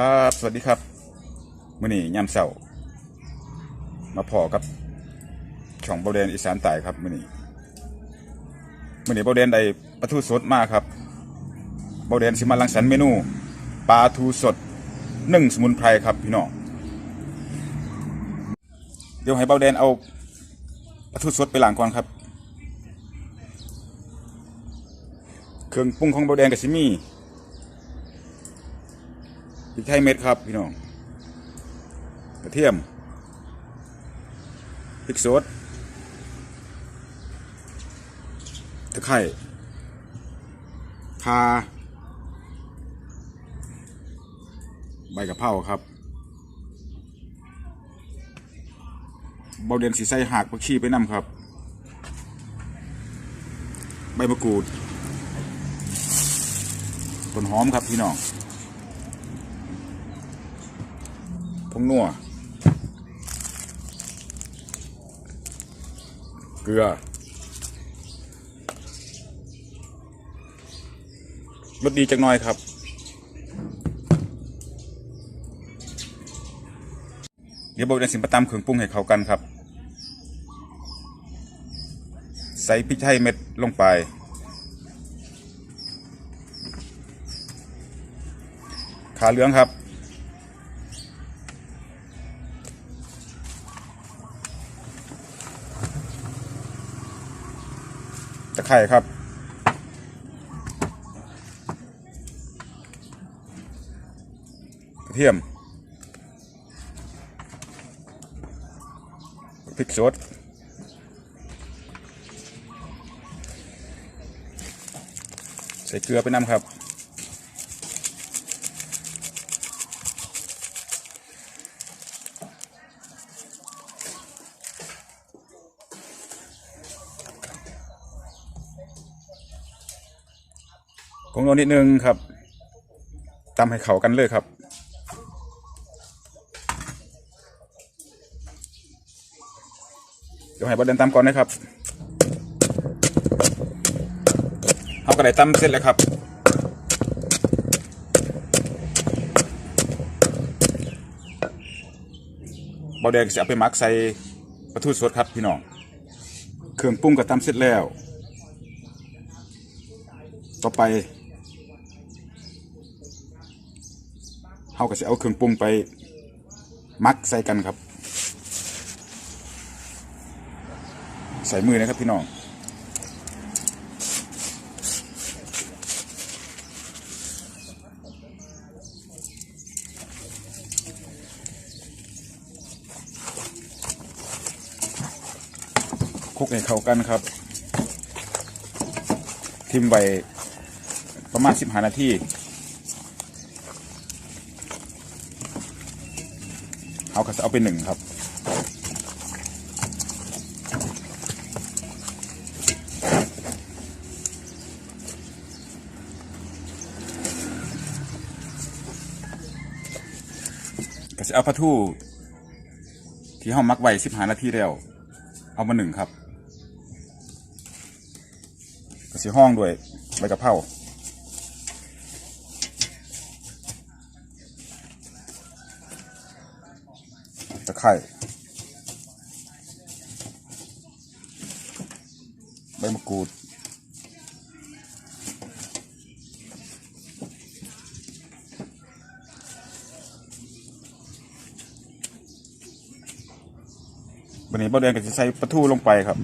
ครับ สวัสดีครับมื่อนี้ยามเสาร์มาพอกับช่องเบาแดนอีสานใต้ครับมื่อนี้มื่อนี้เบาแดนได้ปลาทูสดมากครับเบาแดนสิมาลังสรรค์เมนูปลาทูสดนึ่งสมุนไพรครับพี่น้องเดี๋ยวให้เบาแดนเอาปลาทูสดไปล้างก่อนครับ เครื่องปรุงของเบาแดนกับซิมี่ พริกไทยเม็ดครับพี่น้องกระเทียมพริกสดตะไคร้คาใบกะเพราครับเบาเดนสีใส่หักผักชีไปนำครับ ใบมะกรูดต้นหอมครับพี่น้อง ผงนัว เกลือรสดีจักหน่อยครับเดี๋ยวบอกจะสิมาตำเครื่องปรุงให้เขากันครับ ใส่พริกไทยเม็ดลงไป ขาเหลืองครับ ตะไคร่ครับกระเทียมพริกสดใส่เกลือไปน้ำครับ ของเรานิดนึงครับตำให้เข้ากันเลยครับเดี๋ยวให้บดเดินตำก่อนนะครับเอากระไดตำเสร็จแล้วครับบอแดงจะเอาไปมักใส่ปลาทูสดครับพี่น้อง เครื่องปรุงก็ตำเสร็จแล้ว ต่อไป เขาก็จะเอาเครื่องปรุงไปมักใส่กันครับ ใส่มือนะครับพี่น้องคลุกให้เข้ากันครับ ทิมไว้ประมาณสิบห้านาที เอาก็จะเอาไปหนึ่งครับ ก็จะเอาปลาทูที่ห้องมักไว้สิบหานาทีแล้ว เอามาหนึ่งครับก็สีห้องด้วยใบกะเพรา ตะไคร้ใบมะกรูดวันนี้เบาแดงก็จะใส่ปลาทูลงไปครับ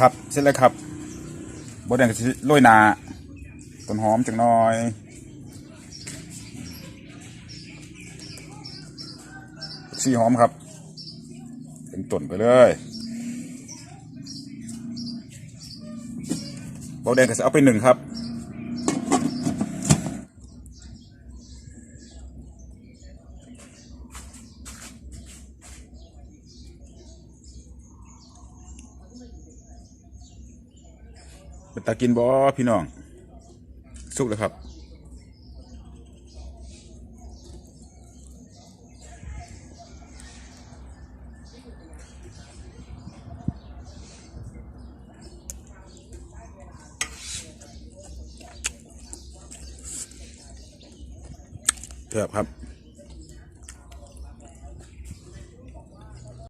ครับเสร็จแล้วครับบดแดงก็จะโรยหนาต้นหอมจังน้อยสีหอมครับ เป็นต้นไปเลยบดแดงก็จะเอาไปหนึ่งครับ เป็นตากินบ่พี่น้อง สุกแล้วครับเถือบครับ